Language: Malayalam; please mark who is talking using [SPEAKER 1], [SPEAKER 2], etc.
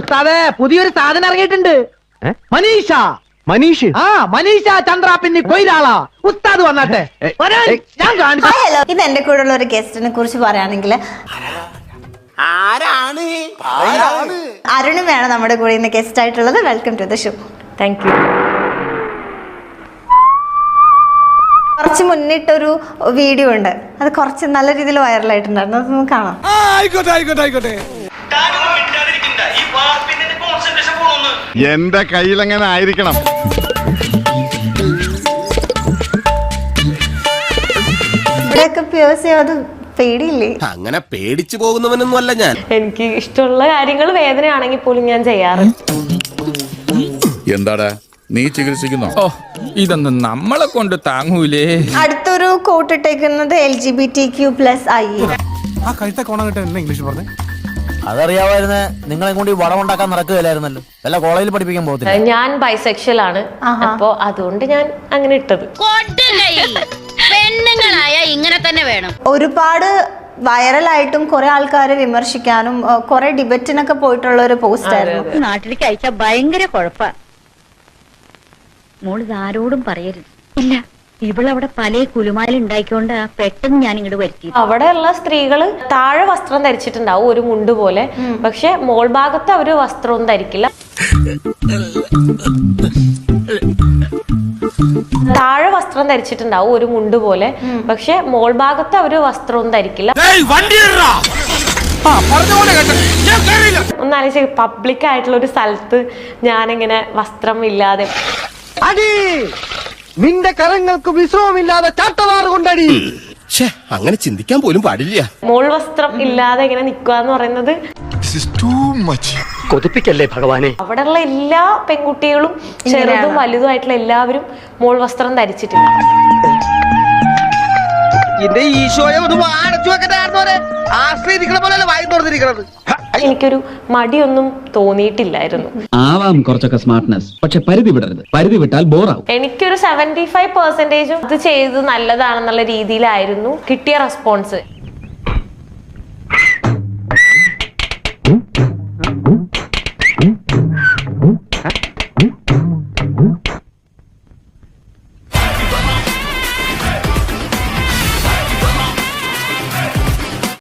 [SPEAKER 1] ഉസ്താദേ പുതിയൊരു സാധനം ഇറങ്ങിയിട്ടുണ്ട്? മനീഷ.
[SPEAKER 2] മനീഷ്?
[SPEAKER 1] ആ മനീഷ ചന്ദ്ര പിന്നെ കൊയിലാളാ. ഉസ്താദ് വന്നാട്ടെ. ഞാൻ
[SPEAKER 3] ഹലോ ഇത് എന്റെ കൂടെ ഉള്ള ഒരു ഗസ്റ്റിനെ കുറിച്ച് പറയുകയാണെങ്കിൽ
[SPEAKER 4] ആരാണ്? ആരാണ്?
[SPEAKER 3] അരുണും വേണം നമ്മുടെ കൂടെ ഇന്ന് ഗസ്റ്റ് ആയിട്ടുള്ളത്. Welcome to the show
[SPEAKER 5] thank you
[SPEAKER 3] കുറച്ച് മുന്നിട്ടൊരു വീഡിയോ ഉണ്ട്. അത് കുറച്ച് നല്ല രീതിയിൽ വൈറലായിട്ടുണ്ടായിരുന്നു അത് നമുക്ക് കാണാം.
[SPEAKER 4] ആയിക്കോട്ടെ ആയിക്കോട്ടെ ആയിക്കോട്ടെ.
[SPEAKER 6] എന്റെ കയ്യിലെങ്ങനെ ആയിരിക്കണം?
[SPEAKER 3] ഇവിടെയൊക്കെ പിയേഴ്സ് അത് പേടിയില്ലേ?
[SPEAKER 4] അങ്ങനെ പേടിച്ചു പോകുന്നവനൊന്നും അല്ല ഞാൻ.
[SPEAKER 5] എനിക്ക് ഇഷ്ടമുള്ള കാര്യങ്ങൾ വേദനയാണെങ്കിൽ പോലും ഞാൻ ചെയ്യാറ്.
[SPEAKER 7] എന്താടാ? നീ ചികിത്സിക്കുന്നോ?
[SPEAKER 8] ഓ ഇതൊന്നും നമ്മളെ കൊണ്ട് താങ്ങൂലേ.
[SPEAKER 3] അടുത്തൊരു കോട്ടിട്ടേക്കുന്നത് L G B T Q plus I
[SPEAKER 4] ആ കഴുത്ത കോണം കിട്ടാൻ ഇംഗ്ലീഷ് പറഞ്ഞേ.
[SPEAKER 9] അതറിയാമായിരുന്നെ നിങ്ങളെ കൂടി വളം ഉണ്ടാക്കാൻ നടക്കുകയില്ലായിരുന്നല്ലോ. അല്ല കോളേജിൽ പഠിപ്പിക്കാൻ പോകത്തില്ല.
[SPEAKER 5] ഞാൻ ബൈസെക്ഷൽ ആണ്. അപ്പോ അതുകൊണ്ട് ഞാൻ അങ്ങനെ ഇട്ടത്.
[SPEAKER 10] പെണ്ണുങ്ങളായ ഇങ്ങനെ തന്നെ വേണം.
[SPEAKER 3] ഒരുപാട് വൈറലായിട്ടും കുറെ ആൾക്കാരെ വിമർശിക്കാനും കുറെ ഡിബറ്റിനൊക്കെ പോയിട്ടുള്ള ഒരു പോസ്റ്റ് ആയിരുന്നു.
[SPEAKER 10] നാട്ടിലേക്ക് അയച്ച ഭയങ്കര കുഴപ്പ. മോൾ ആരോടും പറയരുത്. ഇല്ല. ഇവളവിടെ പല കുലുമാലുണ്ടായിക്കൊണ്ട് പെട്ടെന്ന് ഞാൻ ഇങ്ങോട്ട് വരുത്തി.
[SPEAKER 5] അവിടെയുള്ള സ്ത്രീകൾ താഴെ വസ്ത്രം ധരിച്ചിട്ടുണ്ടാവും ഒരു മുണ്ട് പോലെ. പക്ഷെ മോൾ ഭാഗത്ത് അവർ വസ്ത്രവും ധരിക്കില്ല. താഴെ വസ്ത്രം ധരിച്ചിട്ടുണ്ടാവും ഒരു മുണ്ട് പോലെ. പക്ഷെ മോൾ ഭാഗത്ത് അവർ വസ്ത്രവും ധരിക്കില്ല. ഒന്നാലോചിച്ച് പബ്ലിക് ആയിട്ടുള്ള ഒരു സ്ഥലത്ത് ഞാനിങ്ങനെ വസ്ത്രം ഇല്ലാതെ
[SPEAKER 1] അടി! നിന്റെ കരങ്ങൾക്ക് വിശ്രമമില്ലാതെ ചാട്ടവാറ് കൊണ്ടടി.
[SPEAKER 4] അങ്ങനെ ചിന്തിക്കാൻ പോലും പാടില്ല.
[SPEAKER 5] മോൾ വസ്ത്രം ഇല്ലാതെ ഇങ്ങനെ നിക്കുക എന്ന് പറയുന്നത്.
[SPEAKER 2] കൊതിപ്പിക്കല്ലേ ഭഗവാനെ?
[SPEAKER 5] അവിടെയുള്ള എല്ലാ പെൺകുട്ടികളും ചെറുതും വലുതുമായിട്ടുള്ള എല്ലാവരും മോൾ വസ്ത്രം ധരിച്ചിട്ടുണ്ട്.
[SPEAKER 1] എന്റെ ഈശോയെ ഒന്ന് അടച്ചു വെക്കട്ടെ ആശ്രയിരിക്കണ പോലെയല്ല വായി തുറന്നിരിക്കണത്.
[SPEAKER 5] എനിക്കൊരു മടിയൊന്നും തോന്നിയിട്ടില്ലായിരുന്നു.
[SPEAKER 11] ആവാം കുറച്ചൊക്കെ സ്മാർട്ട്നെസ് പക്ഷെ പരിധി വിടരുത്. പരിധി വിട്ടാൽ ബോറാവും.
[SPEAKER 5] എനിക്കൊരു സെവന്റി ഫൈവ് പെർസെന്റേജും ഇത് ചെയ്ത് നല്ലതാണെന്നുള്ള രീതിയിലായിരുന്നു. കിട്ടിയ റെസ്പോൺസ്